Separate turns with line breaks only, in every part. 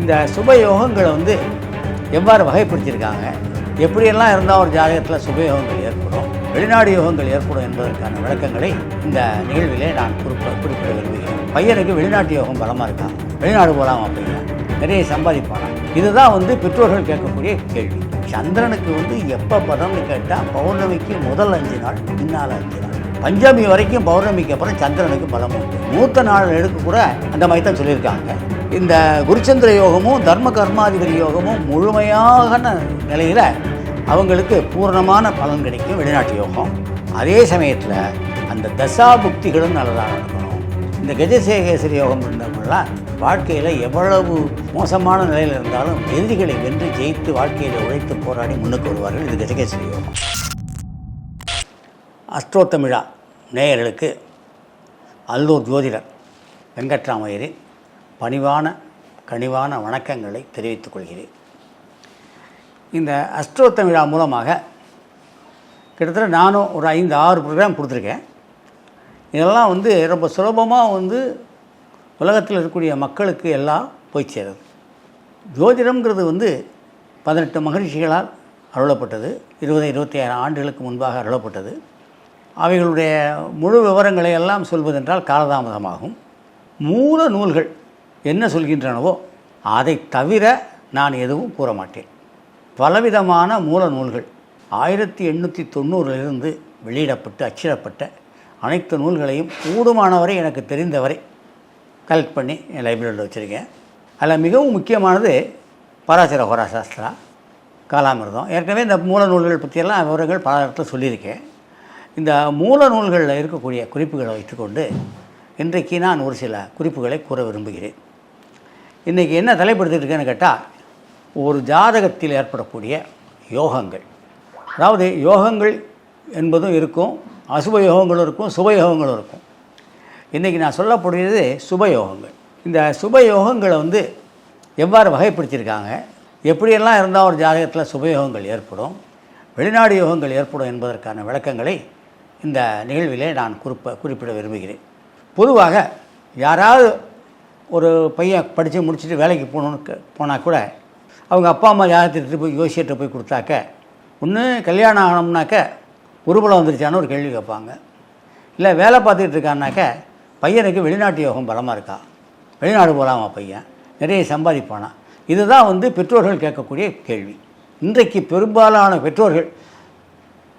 இந்த சுப யோகங்களை வந்து எவ்வாறு வகைப்படுத்தியிருக்காங்க? எப்படியெல்லாம் இருந்தால் ஒரு ஜாதகத்தில் சுபயோகங்கள் ஏற்படும்? வெளிநாடு யோகங்கள் ஏற்படும் என்பதற்கான விளக்கங்களை இந்த நிகழ்விலே நான் குறிப்பிட குறிப்பிட விரும்புகிறேன். பையனுக்கு வெளிநாட்டு யோகம் பலமாக இருக்காங்க வெளிநாடு போகலாம் அப்படிங்க நிறைய சம்பாதிப்பானா? இதுதான் வந்து பெற்றோர்கள் கேட்கக்கூடிய கேள்வி. சந்திரனுக்கு வந்து எப்போ பதம்னு கேட்டால் பௌர்ணமிக்கு முதல் அஞ்சு நாள் பின்னால் அஞ்சு நாள். பஞ்சமி வரைக்கும் பௌர்ணமிக்கு அப்புறம் சந்திரனுக்கு பலம் உண்டு. மூத்த நாள் எடுக்க கூட அந்த மாதிரி தான் சொல்லியிருக்காங்க. இந்த குருச்சந்திர யோகமும் தர்ம கர்மாதிபதி யோகமும் முழுமையான நிலையில் அவங்களுக்கு பூர்ணமான பலன் கிடைக்கும் வெளிநாட்டு யோகம். அதே சமயத்தில் அந்த தசா புக்திகளும் நல்லதாக நடக்கணும். இந்த கஜசேகேசரி யோகம் இருந்தவங்களாம் வாழ்க்கையில் எவ்வளவு மோசமான நிலையில் இருந்தாலும் எதிரிகளை வென்று ஜெயித்து வாழ்க்கையில் உழைத்து போராடி முன்னுக்கு வருவார்கள் இது கஜகேசரி யோகம். அஷ்டோத்தமிழா நேயர்களுக்கு அல்லூர் ஜோதிடர் வெங்கட்ராமையரின் பணிவான கனிவான வணக்கங்களை தெரிவித்துக் கொள்கிறேன். இந்த அஷ்டோத்தமிழா மூலமாக கிட்டத்தட்ட நானும் ஒரு ஐந்து ஆறு ப்ரோக்ராம் கொடுத்துருக்கேன். இதெல்லாம் வந்து ரொம்ப சுலபமாக வந்து உலகத்தில் இருக்கக்கூடிய மக்களுக்கு எல்லாம் போய் சேருது. ஜோதிடம்ங்கிறது வந்து பதினெட்டு மகிழ்ச்சிகளால் அருளப்பட்டது. இருபது இருபத்தி ஆறு ஆண்டுகளுக்கு முன்பாக அருளப்பட்டது. அவைகளுடைய முழு விவரங்களை எல்லாம் சொல்வதென்றால் காலதாமதமாகும். மூல நூல்கள் என்ன சொல்கின்றனவோ அதை தவிர நான் எதுவும் கூற மாட்டேன் பலவிதமான மூல நூல்கள் ஆயிரத்தி எண்ணூற்றி தொண்ணூறிலிருந்து வெளியிடப்பட்டு அச்சிடப்பட்ட அனைத்து நூல்களையும் கூடுமானவரை எனக்கு தெரிந்தவரை கலெக்ட் பண்ணி என் லைப்ரரியில் வச்சுருக்கேன். அதில் மிகவும் முக்கியமானது பராசர ஹோராசாஸ்திரா காலாமிர்தம். ஏற்கனவே இந்த மூல நூல்கள் பற்றியெல்லாம் விவரங்கள் பல இடத்துல சொல்லியிருக்கேன். இந்த மூல நூல்களில் இருக்கக்கூடிய குறிப்புகளை வைத்துக்கொண்டு இன்றைக்கு நான் ஒரு சில குறிப்புகளை கூற விரும்புகிறேன். இன்றைக்கி என்ன தலைப்படுத்திருக்கேன்னு கேட்டால் ஒரு ஜாதகத்தில் ஏற்படக்கூடிய யோகங்கள். அதாவது யோகங்கள் என்பதும் இருக்கும் அசுப யோகங்களும் இருக்கும் சுப யோகங்களும் இருக்கும். இன்றைக்கி நான் சொல்லக்கூடியது சுபயோகங்கள் இந்த சுபயோகங்களை வந்து எவ்வாறு வகைப்படுத்தியிருக்காங்க? எப்படியெல்லாம் இருந்தால் ஒரு ஜாதகத்தில் சுபயோகங்கள் ஏற்படும்? வெளிநாடு யோகங்கள் ஏற்படும் என்பதற்கான விளக்கங்களை இந்த நிகழ்விலே நான் குறிப்ப குறிப்பிட விரும்புகிறேன். பொதுவாக யாராவது ஒரு பையன் படித்து முடிச்சுட்டு வேலைக்கு போகணுன்னு போனால் கூட அவங்க அப்பா அம்மா ஜாதகத்திட்டு போய் யோசிச்சுட்டு போய் கொடுத்தாக்க ஒன்று கல்யாணம் ஆகணும்னாக்க உருபலம் வந்துருச்சான்னு ஒரு கேள்வி கேட்பாங்க. இல்லை வேலை பார்த்துக்கிட்டு இருக்கான்னாக்க பையனுக்கு வெளிநாட்டு யோகம் பலமாக இருக்கா? வெளிநாடு போகலாமா பையன்? நிறைய சம்பாதிப்பானா? இதுதான் வந்து பெற்றோர்கள் கேட்கக்கூடிய கேள்வி. இன்றைக்கு பெரும்பாலான பெற்றோர்கள்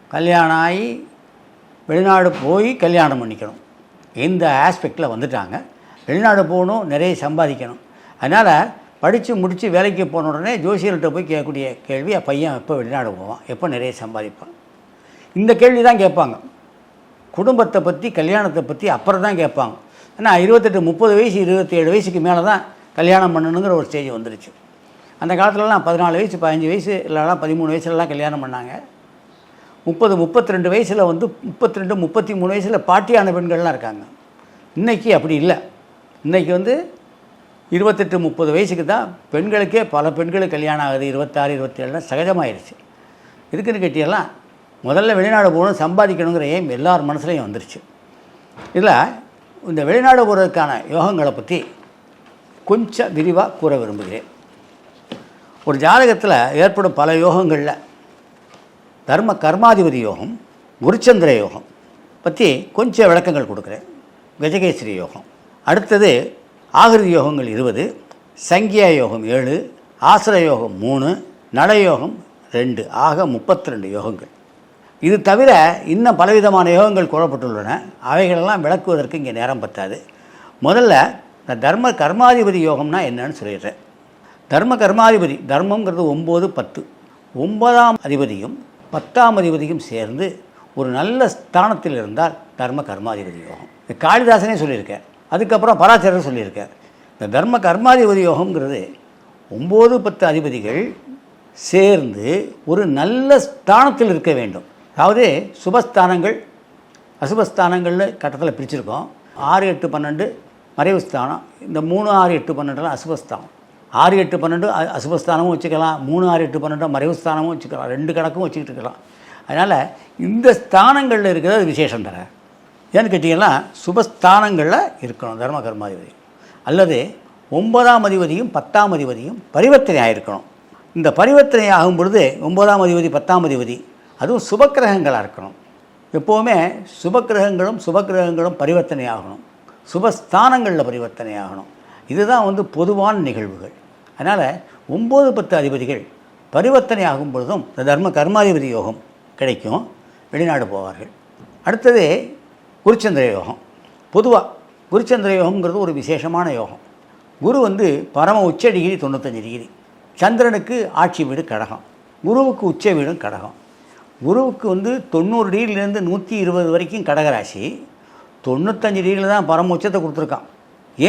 கல்யாணம் ஆகி வெளிநாடு போய் கல்யாணம் பண்ணிக்கணும். இந்த ஆஸ்பெக்டில் வந்துட்டாங்க. வெளிநாடு போகணும் நிறைய சம்பாதிக்கணும். அதனால் படித்து முடித்து வேலைக்கு போன உடனே ஜோசியர்கிட்ட போய் கேட்கக்கூடிய கேள்வி பையன் எப்போ வெளிநாடு போவான்? எப்போ நிறைய சம்பாதிப்பான்? இந்த கேள்வி தான் கேட்பாங்க. குடும்பத்தை பற்றி கல்யாணத்தை பற்றி அப்புறம் தான் கேட்பாங்க. ஏன்னா இருபத்தெட்டு முப்பது வயசு இருபத்தேழு வயசுக்கு மேலே தான் கல்யாணம் பண்ணணுங்கிற ஒரு ஸ்டேஜ் வந்துருச்சு. அந்த காலத்துலலாம் பதினாலு வயசு பதினஞ்சு வயசு இல்லைனா பதிமூணு வயசுலலாம் கல்யாணம் பண்ணாங்க. முப்பது முப்பத்தி ரெண்டு வயசில் வந்து முப்பத்தி ரெண்டு முப்பத்தி மூணு வயசில் பாட்டியான பெண்கள்லாம் இருக்காங்க. இன்றைக்கி அப்படி இல்லை. இன்றைக்கி வந்து இருபத்தெட்டு முப்பது வயசுக்கு தான் பெண்களுக்கே பல பெண்களுக்கு கல்யாணம் ஆகுது. இருபத்தாறு இருபத்தேழுலாம் சகஜமாயிருச்சு. இதுக்குன்னு கேட்டியெல்லாம் முதல்ல வெளிநாடு போகணும் சம்பாதிக்கணுங்கிற எய்ம் எல்லார் மனசுலையும் வந்துருச்சு. இதில் இந்த வெளிநாடு போகிறதுக்கான யோகங்களை பற்றி கொஞ்சம் விரிவாக கூற விரும்புகிறேன். ஒரு ஜாதகத்தில் ஏற்படும் பல யோகங்களில் தர்ம கர்மாதிபதி யோகம் குருச்சந்திர யோகம் பற்றி கொஞ்சம் விளக்கங்கள் கொடுக்குறேன். கஜகேஸ்வரி யோகம். அடுத்தது ஆகிருதி யோகங்கள் இருபது சங்கியா யோகம் ஏழு ஆசிர யோகம் மூணு நடையோகம் ரெண்டு ஆக முப்பத்தி ரெண்டு யோகங்கள். இது தவிர இன்னும் பலவிதமான யோகங்கள் கூறப்பட்டுள்ளன. அவைகளெல்லாம் விளக்குவதற்கு இங்கே நேரம் பத்தாது. முதல்ல இந்த தர்ம கர்மாதிபதி யோகம்னா என்னன்னு சொல்லிடுறேன். தர்ம கர்மாதிபதி தர்மங்கிறது ஒம்பது பத்து. ஒன்பதாம் அதிபதியும் பத்தாம் அதிபதியும் சேர்ந்து ஒரு நல்ல ஸ்தானத்தில் இருந்தால் தர்ம கர்மாதிபதி யோகம். இது காளிதாசனே சொல்லியிருக்கேன் அதுக்கப்புறம் பராசரர் சொல்லியிருக்கார். இந்த தர்ம கர்மாதிபதி யோகம்ங்கிறது ஒம்பது பத்து அதிபதிகள் சேர்ந்து ஒரு நல்ல ஸ்தானத்தில் இருக்க வேண்டும். அதாவது சுபஸ்தானங்கள் அசுபஸ்தானங்கள்னு கட்டத்தில் பிரிச்சிருக்கோம். ஆறு எட்டு பன்னெண்டு மறைவு ஸ்தானம். இந்த மூணு ஆறு எட்டு பன்னெண்டுலாம் அசுபஸ்தானம். ஆறு எட்டு பன்னெண்டு அசுபஸ்தானமும் வச்சுக்கலாம். மூணு ஆறு எட்டு பன்னெண்டு மறைவு ஸ்தானமும் வச்சுக்கலாம். ரெண்டு கணக்கும் வச்சுக்கிட்டு இருக்கலாம். அதனால் இந்த ஸ்தானங்களில் இருக்கிறது அது விசேஷம் தர. ஏன்னு கேட்டிங்கன்னா சுபஸ்தானங்களில் இருக்கணும் தர்ம கர்மாதிபதி. அல்லது ஒன்பதாம் அதிபதியும் பத்தாம் அதிபதியும் பரிவர்த்தனை ஆகிருக்கணும் இந்த பரிவர்த்தனை ஆகும் பொழுது ஒன்பதாம் அதிபதி பத்தாம் அதிபதி அதுவும் சுபக்கிரகங்களாக இருக்கணும். எப்போவுமே சுபக்கிரகங்களும் சுபக்கிரகங்களும் பரிவர்த்தனை ஆகணும். சுபஸ்தானங்களில் பரிவர்த்தனை ஆகணும். இதுதான் வந்து பொதுவான நிகழ்வுகள். அதனால் ஒம்பது பத்து அதிபதிகள் பரிவர்த்தனை ஆகும் பொழுதும் இந்த தர்ம கர்மாதிபதி யோகம் கிடைக்கும். வெளிநாடு போவார்கள். அடுத்தது குருச்சந்திர யோகம். பொதுவாக குருச்சந்திர யோகம்ங்கிறது ஒரு விசேஷமான யோகம். குரு வந்து பரம உச்ச டிகிரி தொண்ணூத்தஞ்சு டிகிரி. சந்திரனுக்கு ஆட்சி வீடு கடகம். குருவுக்கு உச்ச வீடும் கடகம். குருவுக்கு வந்து தொண்ணூறு டிகிரிலேருந்து நூற்றி இருபது வரைக்கும் கடகராசி. தொண்ணூத்தஞ்சு டிகிரியில் தான் பரம உச்சத்தை கொடுத்துருக்கான்.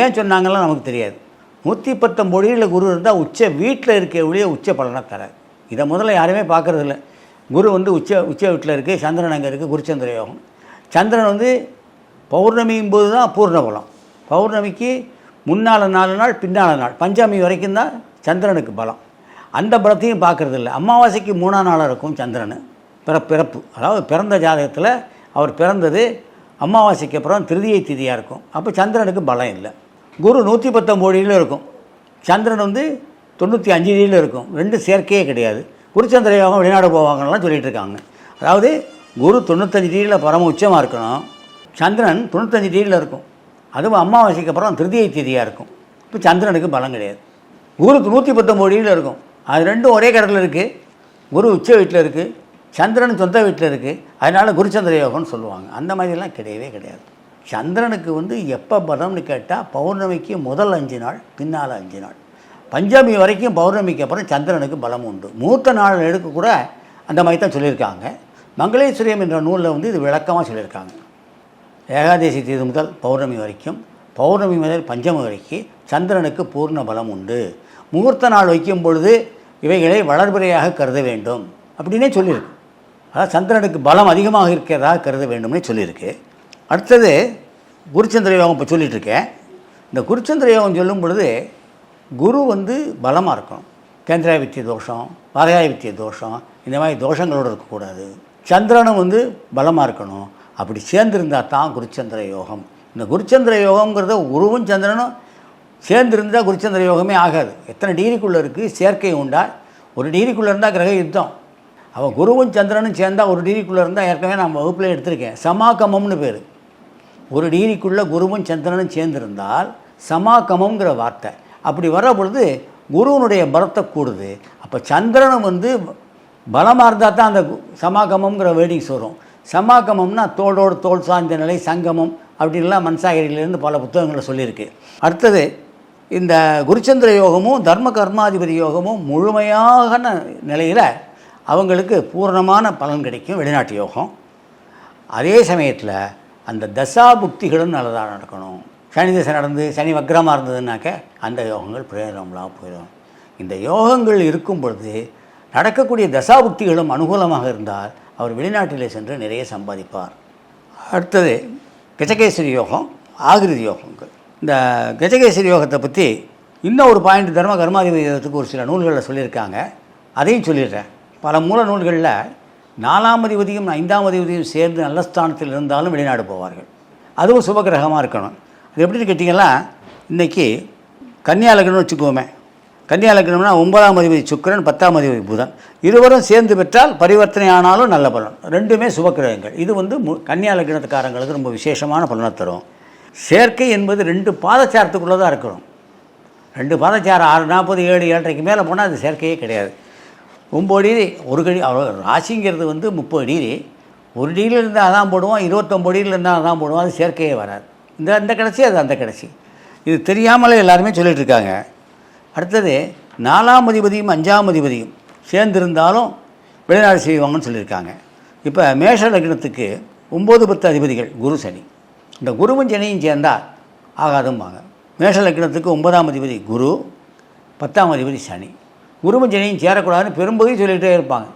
ஏன் சொன்னாங்கலாம் நமக்கு தெரியாது. நூற்றி பத்தொம்பது டிகிரியில் குரு இருந்தால் உச்ச வீட்டில் இருக்க ஒழிய உச்ச பலனை தராது இதை முதல்ல யாருமே பார்க்குறதில்ல. குரு வந்து உச்ச உச்ச வீட்டில் இருக்குது சந்திரன் அங்கே இருக்குது குருச்சந்திர யோகம். சந்திரன் வந்து பௌர்ணமியும் போது தான் பூர்ணபலம் பௌர்ணமிக்கு முன்னால் நாலு நாள் பின்னால் நாள். பஞ்சமி வரைக்கும் தான் சந்திரனுக்கு பலம். அந்த பலத்தையும் பார்க்குறது இல்லை அமாவாசைக்கு மூணாம் நாளாக இருக்கும் சந்திரன். பிற பிறப்பு. அதாவது பிறந்த ஜாதகத்தில் அவர் பிறந்தது அமாவாசைக்கு அப்புறம் திருதியை திதியாக இருக்கும். அப்போ சந்திரனுக்கு பலம் இல்லை. குரு நூற்றி பத்தொம்போடியில் இருக்கும். சந்திரன் வந்து தொண்ணூற்றி அஞ்சு இருக்கும். ரெண்டு சேர்க்கையே கிடையாது. குருச்சந்திர யோகம் வெளிநாடு போவாங்கலாம் சொல்லிகிட்டு இருக்காங்க. அதாவது குரு தொண்ணூத்தஞ்சு டிகிரியில் பரம உச்சமாக இருக்கணும். சந்திரன் தொண்ணூத்தஞ்சு டிகிரியில் இருக்கும். அதுவும் அமாவாசைக்கு அப்புறம் திருதியை திதியாக இருக்கும். இப்போ சந்திரனுக்கு பலம் கிடையாது. குரு நூற்றி பத்தொம்பது டிகிரியில் இருக்கும். அது ரெண்டும் ஒரே கடத்தில் இருக்குது குரு உச்ச வீட்டில் இருக்குது சந்திரன் சொந்த வீட்டில் இருக்குது அதனால் குருச்சந்திர யோகம்னு சொல்லுவாங்க. அந்த மாதிரிலாம் கிடையவே கிடையாது. சந்திரனுக்கு வந்து எப்போ பலம்னு கேட்டால் பௌர்ணமிக்கு முதல் அஞ்சு நாள் பின்னால் அஞ்சு நாள். பஞ்சமி வரைக்கும் பௌர்ணமிக்கு அப்புறம் சந்திரனுக்கு பலம் உண்டு. மூத்த நாள் எடுக்க கூட அந்த மாதிரி தான் சொல்லியிருக்காங்க. மங்களேஸ்வரியம் என்ற நூலில் வந்து இது விளக்கமாக சொல்லியிருக்காங்க. ஏகாதசி தீது முதல் பௌர்ணமி வரைக்கும் பௌர்ணமி முதல் பஞ்சமி வரைக்கும் சந்திரனுக்கு பூர்ண பலம் உண்டு. முகூர்த்த நாள் வைக்கும் பொழுது இவைகளை வளர்பிறையாக கருத வேண்டும் அப்படின்னே சொல்லியிருக்கு. அதாவது சந்திரனுக்கு பலம் அதிகமாக இருக்கிறதாக கருத வேண்டும்னே சொல்லியிருக்கு. அடுத்தது குருச்சந்திர யோகம் இப்போ சொல்லிகிட்ருக்கேன் இந்த குருச்சந்திர யோகம் சொல்லும் பொழுது குரு வந்து பலமாக இருக்கணும். கேந்திராவித்திய தோஷம் வாதகாதிபத்திய தோஷம் இந்த மாதிரி தோஷங்களோடு இருக்கக்கூடாது. சந்திரனும் வந்து பலமாக இருக்கணும். அப்படி சேர்ந்திருந்தால் தான் குருச்சந்திர யோகம். இந்த குருச்சந்திர யோகங்கிறத குருவும் சந்திரனும் சேர்ந்திருந்தால் குருச்சந்திர யோகமே ஆகாது. எத்தனை டிகிரிக்குள்ளே இருக்குது சேர்க்கை உண்டா? ஒரு டிகிரிக்குள்ளே இருந்தால் கிரக யுத்தம். அவன் குருவும் சந்திரனும் சேர்ந்தால் ஒரு டிகிரிக்குள்ளே இருந்தால் ஏற்கனவே நான் வகுப்பில் எடுத்திருக்கேன். சமாகமம்னு பேர். ஒரு டிகிரிக்குள்ளே குருவும் சந்திரனும் சேர்ந்திருந்தால் சமாகமங்கிற வார்த்தை. அப்படி வர பொழுது குருவனுடைய பலத்தை கூடுது. அப்போ சந்திரனும் வந்து பலமாக இருந்தால் தான் அந்த கு- சமாகமம்ங்கிற வேர்டிங்ஸ் வரும் சமாகமம்னா தோளோடு தோல் சார்ந்த நிலை சங்கமம் அப்படின்லாம் மன்சாகிரியிலேருந்து பல புத்தகங்களை சொல்லியிருக்கு. அடுத்தது இந்த குருச்சந்திர யோகமும் தர்ம கர்மாதிபதி யோகமும் முழுமையான நிலையில் அவங்களுக்கு பூர்ணமான பலன் கிடைக்கும் வெளிநாட்டு யோகம். அதே சமயத்தில் அந்த தசா புக்திகளும் நல்லதாக நடக்கணும். சனி திசை நடந்து சனி வக்ரமாக இருந்ததுனாக்க அந்த யோகங்கள் பிரயோஜனம்லாம் போயிடும். இந்த யோகங்கள் இருக்கும் பொழுது நடக்கக்கூடிய தசாபுக்திகளும் அனுகூலமாக இருந்தால் அவர் வெளிநாட்டிலே சென்று நிறைய சம்பாதிப்பார். அடுத்தது கஜகேசரி யோகம் ஆகிருதி யோகங்கள். இந்த கஜகேசரி யோகத்தை பற்றி இன்னும் ஒரு பாயிண்ட் தர்ம கர்மாதிபதி யோகத்துக்கு ஒரு சில நூல்களில் சொல்லியிருக்காங்க. அதையும் சொல்லிடுறேன். பல மூல நூல்களில் நாலாம் அதிபதியும் ஐந்தாம் அதிபதியும் சேர்ந்து நல்ல ஸ்தானத்தில் இருந்தாலும் வெளிநாடு போவார்கள். அதுவும் சுபகிரகமாக இருக்கணும். அது எப்படின்னு கேட்டிங்கன்னா இன்றைக்கி கன்னியாலகன்னு வச்சுக்கோமே கன்னியா லக்னம்னா ஒன்பதாம் அதிபதி சுக்கரன் பத்தாம் அதிபதி புதன். இருவரும் சேர்ந்து பெற்றால் பரிவர்த்தனை ஆனாலும் நல்ல பலன். ரெண்டுமே சுபக்கிரகங்கள். இது வந்து மு- கன்னியா லக்னத்துக்காரங்களுக்கு ரொம்ப விசேஷமான பலனை தரும். சேர்க்கை என்பது ரெண்டு பாதச்சாரத்துக்குள்ளே தான் இருக்கணும் ரெண்டு பாதச்சாரம் ஆறு நாற்பது ஏழு ஏழரைக்கு மேலே போனால் அது சேர்க்கையே கிடையாது. ஒம்பது டிகிரி ஒரு கடி அவ்வளோ ராசிங்கிறது வந்து முப்பது டிகிரி ஒரு டிகிரியில் இருந்தால் அதான் போடுவோம் இருபத்தொம்பது டிகிரியில் இருந்தால் அதான் போடுவோம் அது சேர்க்கையே வராது. இந்த அந்த கடைசி அது அந்த கடைசி. இது தெரியாமலே எல்லாருமே சொல்லிகிட்ருக்காங்க அடுத்தது நாலாம் அதிபதியும் அஞ்சாம் அதிபதியும் சேர்ந்திருந்தாலும் வெளிநாடு செய்வாங்கன்னு சொல்லியிருக்காங்க. இப்போ மேஷ லக்னத்துக்கு ஒம்பது பத்து அதிபதிகள் குரு சனி. இந்த குருவும் சனியும் சேர்ந்தால் ஆகாதும்பாங்க. மேஷ லக்னத்துக்கு ஒன்பதாம் அதிபதி குரு பத்தாம் அதிபதி சனி. குருவும் சனியும் சேரக்கூடாதுன்னு பெரும்பகுதி சொல்லிகிட்டே இருப்பாங்க.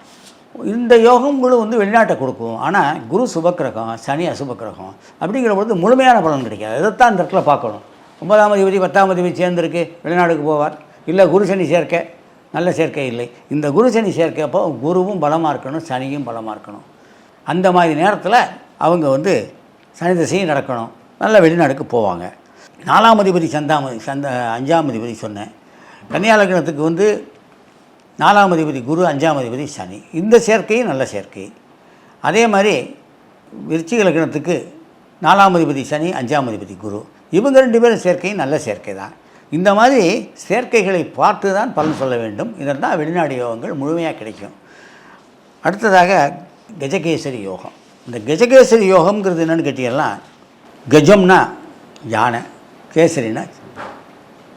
இந்த யோகங்களும் வந்து வெளிநாட்டை கொடுக்கும். ஆனால் குரு சுபக்கிரகம் சனி அசுபக்கிரகம் அப்படிங்கிற பொழுது முழுமையான பலன் கிடைக்காது. இதைத்தான் இந்த இடத்துல பார்க்கணும். ஒன்பதாம் அதிபதி பத்தாம் அதிபதி சேர்ந்துருக்கு வெளிநாடுக்கு போவார். இல்லை குரு சனி சேர்க்கை நல்ல சேர்க்கை இல்லை. இந்த குரு சனி சேர்க்கைப்போ குருவும் பலமாக இருக்கணும் சனியும் பலமாக இருக்கணும். அந்த மாதிரி நேரத்தில் அவங்க வந்து சனி திசையும் நடக்கணும். நல்ல வெளிநாடுக்கு போவாங்க. நாலாம் அதிபதி சந்தாமதி சந்த அஞ்சாம் அதிபதி சொன்னேன். கன்னியாலக்கணத்துக்கு வந்து நாலாம் அதிபதி குரு அஞ்சாம் அதிபதி சனி. இந்த சேர்க்கையும் நல்ல சேர்க்கை. அதே மாதிரி விருச்சிக லக்னத்துக்கு நாலாம் அதிபதி சனி அஞ்சாம் அதிபதி குரு. இவங்க ரெண்டு பேரும் சேர்க்கையும் நல்ல சேர்க்கை தான் இந்த மாதிரி சேர்க்கைகளை பார்த்து தான் பலன் சொல்ல வேண்டும். இதன் தான் வெளிநாடு யோகங்கள் முழுமையாக கிடைக்கும். அடுத்ததாக கஜகேசரி யோகம். இந்த கஜகேசரி யோகம்ங்கிறது என்னென்னு கேட்டீங்கன்னா கஜம்னா யானை கேசரினா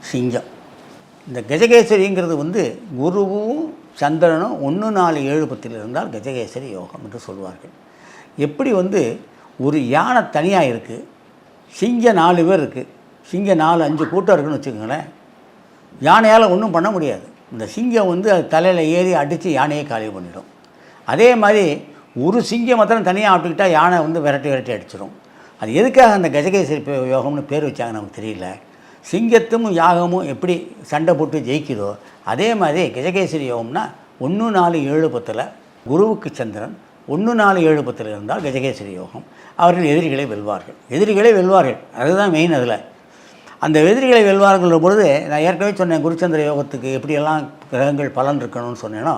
சிங்கம். இந்த கஜகேசரிங்கிறது வந்து குருவும் சந்திரனும் ஒன்று நாலு ஏழு பத்தில் இருந்தால் கஜகேசரி யோகம் என்று சொல்வார்கள். எப்படி வந்து ஒரு யானை தனியாக இருக்குது சிங்கம் நாலு பேர் இருக்குது சிங்கம் நாலு அஞ்சு கூட்டம் இருக்குன்னு வச்சுக்கோங்களேன். யானையால் ஒன்றும் பண்ண முடியாது. இந்த சிங்கம் வந்து அது தலையில் ஏறி அடித்து யானையை காலி பண்ணிடும். அதே மாதிரி ஒரு சிங்கம் மாத்திரம் தனியாக ஆப்பிட்டுக்கிட்டால் யானை வந்து விரட்டி விரட்டி அடிச்சிடும். அது எதுக்காக அந்த கஜகேசரி யோகம்னு பேர் வச்சாங்க நமக்கு தெரியல. சிங்கத்தும் யாகமும் எப்படி சண்டை போட்டு ஜெயிக்குதோ அதே மாதிரி கஜகேசரி யோகம்னா ஒன்று நாலு ஏழு பத்தில் குருவுக்கு சந்திரன் ஒன்று நாலு ஏழு பத்தில் இருந்தால் கஜகேசரி யோகம். அவர்கள் எதிரிகளை வெல்வார்கள். எதிரிகளை வெல்வார்கள். அதுதான் மெயின் அதில். அந்த எதிரிகளை வெல்வார்கள் பொழுது நான் ஏற்கனவே சொன்னேன் குருச்சந்திர யோகத்துக்கு எப்படியெல்லாம் கிரகங்கள் பலன் இருக்கணும்னு சொன்னேனோ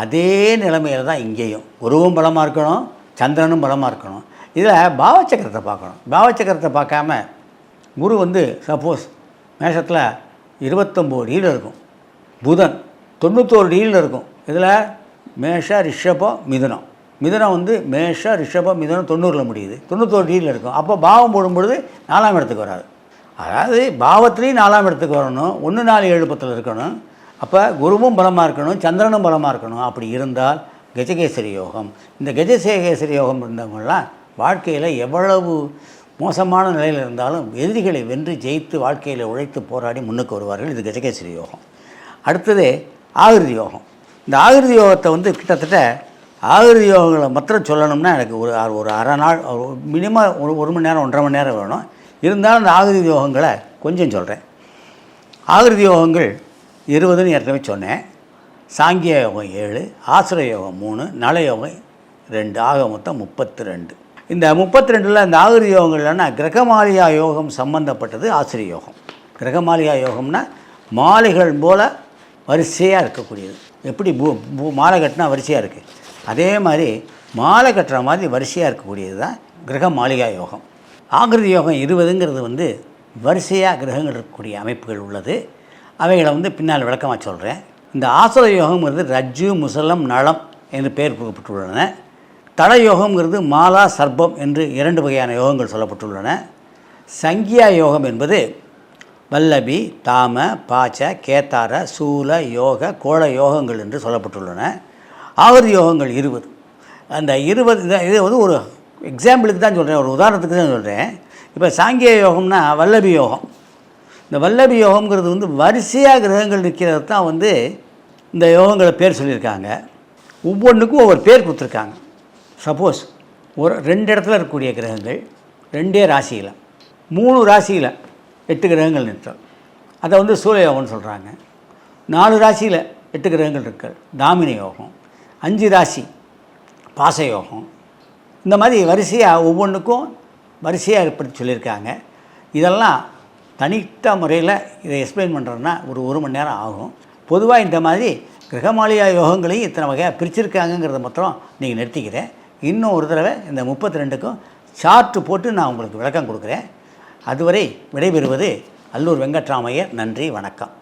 அதே நிலைமையில் தான் இங்கேயும். குருவும் பலமாக இருக்கணும் சந்திரனும் பலமாக இருக்கணும். இதில் பாவச்சக்கரத்தை பார்க்கணும். பாவச்சக்கரத்தை பார்க்காம குரு வந்து சப்போஸ் மேஷத்தில் இருபத்தொம்போது டிகிரியில் இருக்கும். புதன் தொண்ணூத்தோரு டிகிரியில் இருக்கும். இதில் மேஷ ரிஷபம் மிதுனம். மிதுனம் வந்து மேஷ ரிஷபம் மிதுனம் தொண்ணூறில் முடியுது. தொண்ணூத்தோரு டிகிரியில் இருக்கும். அப்போ பாவம் போடும்பொழுது நாலாம் இடத்துக்கு வராது. அதாவது பாவத்துலேயும் நாலாம் இடத்துக்கு வரணும் ஒன்று நாலு ஏழு பத்தில் இருக்கணும். அப்போ குருவும் பலமாக இருக்கணும் சந்திரனும் பலமாக இருக்கணும். அப்படி இருந்தால் கஜகேசரி யோகம். இந்த கஜசேகேசரி யோகம் இருந்தவங்களாம் வாழ்க்கையில் எவ்வளவு மோசமான நிலையில் இருந்தாலும் எதிரிகளை வென்று ஜெயித்து வாழ்க்கையில் உழைத்து போராடி முன்னுக்கு வருவார்கள். இது கஜகேசரி யோகம். அடுத்தது ஆகிருதி யோகம். இந்த ஆகிருதி யோகத்தை வந்து கிட்டத்தட்ட ஆகிருதி யோகங்களை மாத்திரம் சொல்லணும்னா எனக்கு ஒரு ஒரு அரை நாள் மினிமம் ஒரு ஒரு மணி நேரம் ஒன்றரை மணி நேரம் வேணும். இருந்தாலும் அந்த ஆகிருதி யோகங்களை கொஞ்சம் சொல்கிறேன் ஆகிருதி யோகங்கள் இருபதுன்னு ஏற்கனவே சொன்னேன். சாங்கிய யோகம் ஏழு ஆசிரிய யோகம் மூணு நல யோகம் ரெண்டு ஆக மொத்தம் முப்பத்தி ரெண்டு இந்த முப்பத்தி ரெண்டில் இந்த ஆகிருதி யோகங்கள்னா கிரகமாலியா யோகம் சம்பந்தப்பட்டது ஆசிரிய யோகம். கிரகமாலியா யோகம்னா மாலைகள் போல் வரிசையாக இருக்கக்கூடியது. எப்படி பூ பூ மாலை கட்டினா வரிசையாக இருக்குது அதே மாதிரி மாலை கட்டுற மாதிரி வரிசையாக இருக்கக்கூடியது தான் கிரக மாளிகா யோகம். ஆகிருதி யோகம் இருபதுங்கிறது வந்து வரிசையாக கிரகங்கள் இருக்கக்கூடிய அமைப்புகள் உள்ளது. அவைகளை வந்து பின்னால் விளக்கமாக சொல்கிறேன் இந்த ஆசுர யோகம்ங்கிறது ரஜ்ஜு முசலம் நலம் என்று பெயர் கொடுக்கப்பட்டுள்ளன தட யோகம்ங்கிறது மாலா சர்ப்பம் என்று இரண்டு வகையான யோகங்கள் சொல்லப்பட்டுள்ளன. சங்கியா யோகம் என்பது வல்லபி தாம பாச்ச கேத்தார சூல யோக கோள யோகங்கள் என்று சொல்லப்பட்டுள்ளன. ஆவர்த்தி யோகங்கள் இருபது. அந்த இருபது இது வந்து ஒரு எக்ஸாம்பிளுக்கு தான் சொல்கிறேன் ஒரு உதாரணத்துக்கு தான் சொல்கிறேன் இப்போ சாங்கிய யோகம்னா வல்லபி யோகம். இந்த வல்லபி யோகங்கிறது வந்து வரிசையாக கிரகங்கள் நிற்கிறது தான் வந்து இந்த யோகங்களை பேர் சொல்லியிருக்காங்க. ஒவ்வொன்றுக்கும் ஒவ்வொரு பேர் கொடுத்துருக்காங்க. சப்போஸ் ஒரு ரெண்டு இடத்துல இருக்கக்கூடிய கிரகங்கள் ரெண்டே ராசியில் மூணு ராசியில் எட்டு கிரகங்கள் நிற்கும். அதை வந்து சூரிய யோகம்னு சொல்கிறாங்க நாலு ராசியில் எட்டு கிரகங்கள் இருக்கு. தாமினி யோகம் அஞ்சு ராசி பாச யோகம் இந்த மாதிரி வரிசையாக ஒவ்வொன்றுக்கும் வரிசையாக ஏற்படுத்தி சொல்லியிருக்காங்க. இதெல்லாம் தனித்த முறையில் இதை எக்ஸ்பிளைன் பண்ணுறோன்னா ஒரு ஒரு மணி நேரம் ஆகும். பொதுவாக இந்த மாதிரி கிரகமாளியா யோகங்களையும் இத்தனை வகையாக பிரிச்சிருக்காங்கங்கிறத மாத்திரம் நீங்கள் நிறுத்திக்கிறேன். இன்னும் ஒரு தடவை இந்த முப்பத்தி ரெண்டுக்கும் சார்ட்டு போட்டு நான் உங்களுக்கு விளக்கம் கொடுக்குறேன். அதுவரை விடைபெறுவது அல்லூர் வெங்கட்ராமையர். நன்றி வணக்கம்.